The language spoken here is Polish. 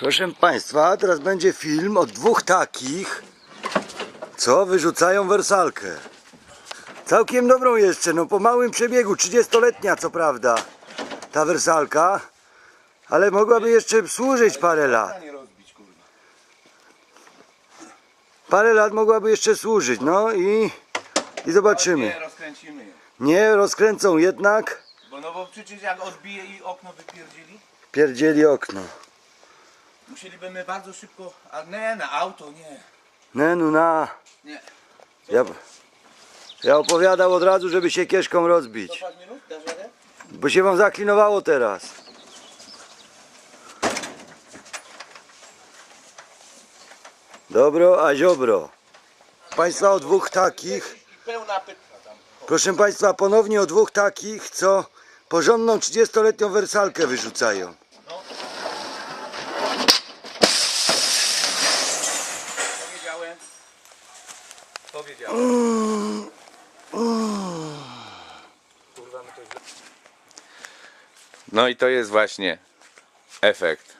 Proszę Państwa, teraz będzie film o dwóch takich, co wyrzucają wersalkę. Całkiem dobrą jeszcze, no po małym przebiegu, 30-letnia co prawda, ta wersalka, ale mogłaby jeszcze służyć parę lat. Parę lat mogłaby jeszcze służyć, no i, i zobaczymy. Nie, rozkręcimy ją. Nie rozkręcą jednak, Bo no bo przecież jak odbije i okno wypierdzieli, pierdzieli okno. Musielibyśmy bardzo szybko, a nie, na auto, nie. Nie, no na, Nie. ja, ja opowiadał od razu, żeby się kieszką rozbić. 105 minut, dasz radę? Bo się wam zaklinowało teraz. Dobro, a ziobro. Państwa o dwóch takich, I pełna pytka tam. proszę Państwa, ponownie o dwóch takich, co porządną 30-letnią wersalkę wyrzucają. Powiedziałem. Powiedziałem. No i to jest właśnie efekt